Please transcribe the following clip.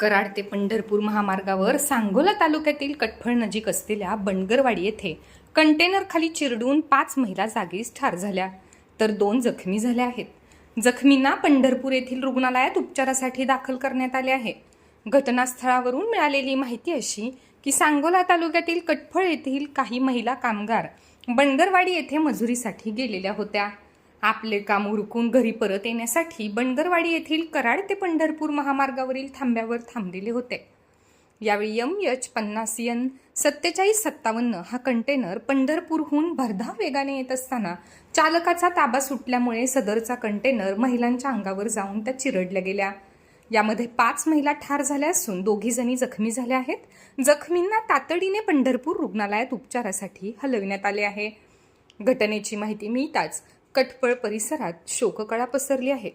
कराड ते पंढरपूर महामार्गावर सांगोला तालुक्यातील कटफळ नजीक असलेल्या बनगरवाडी येथे कंटेनरखाली चिरडून पाच महिला जागीच ठार झाल्या. तर दोन जखमी झाल्या आहेत. जखमींना पंढरपूर येथील रुग्णालयात उपचारासाठी दाखल करण्यात आले आहे. घटनास्थळावरून मिळालेली माहिती अशी की सांगोला तालुक्यातील कटफळ येथील काही महिला कामगार बनगरवाडी येथे मजुरीसाठी गेलेल्या होत्या. आपले काम उरकून घरी परत येण्यासाठी बनगरवाडी येथील कराड ते पंढरपूर महामार्गावरील थांब्यावर थांबलेले होते. यावेळी यम यच पन्नास यन सत्तेचाळीस सत्तावन्न हा कंटेनर पंढरपूरहून भरधाव वेगाने येत असताना चालकाचा ताबा सुटल्यामुळे सदरचा कंटेनर महिलांच्या अंगावर जाऊन त्या चिरडल्या गेल्या. यामध्ये पाच महिला ठार झाल्या असून दोघी जणी जखमी झाल्या आहेत. जखमींना तातडीने पंढरपूर रुग्णालयात उपचारासाठी हलविण्यात आले आहे. घटनेची माहिती मिळताच कटपळ परिसरात शोककळा पसरली आहे.